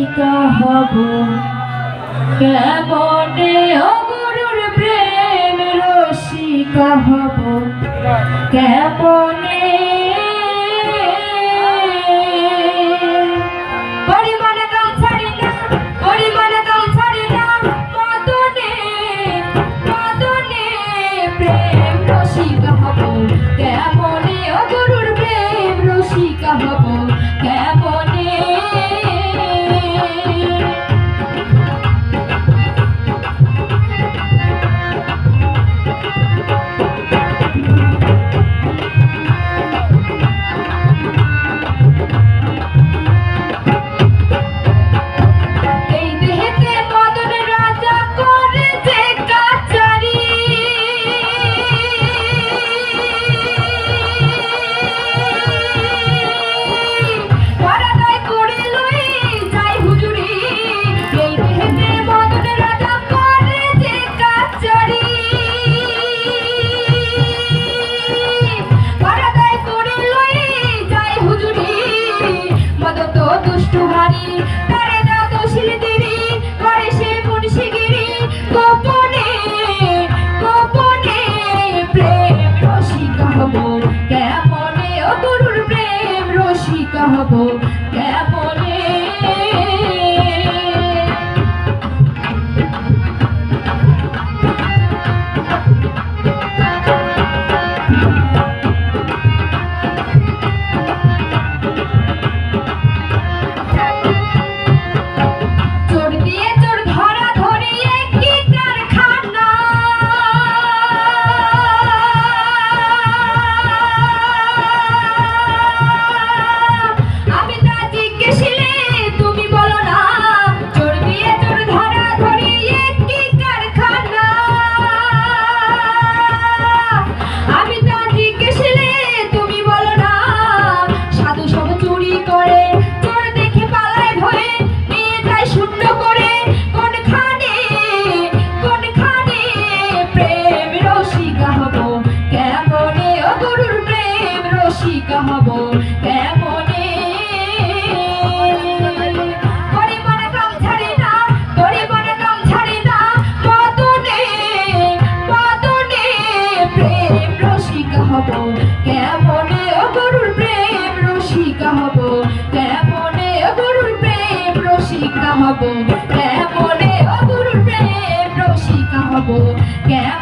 প্রেমিকা হব। কেমনে অগুরুর প্রেম রসিকা হব? কেমনে? প্রেম রসিকা হব। কেমনে অগুরু দুষ্ট ভারী হব কেমনে অগুর প্রেম রসিকা হব? কেমন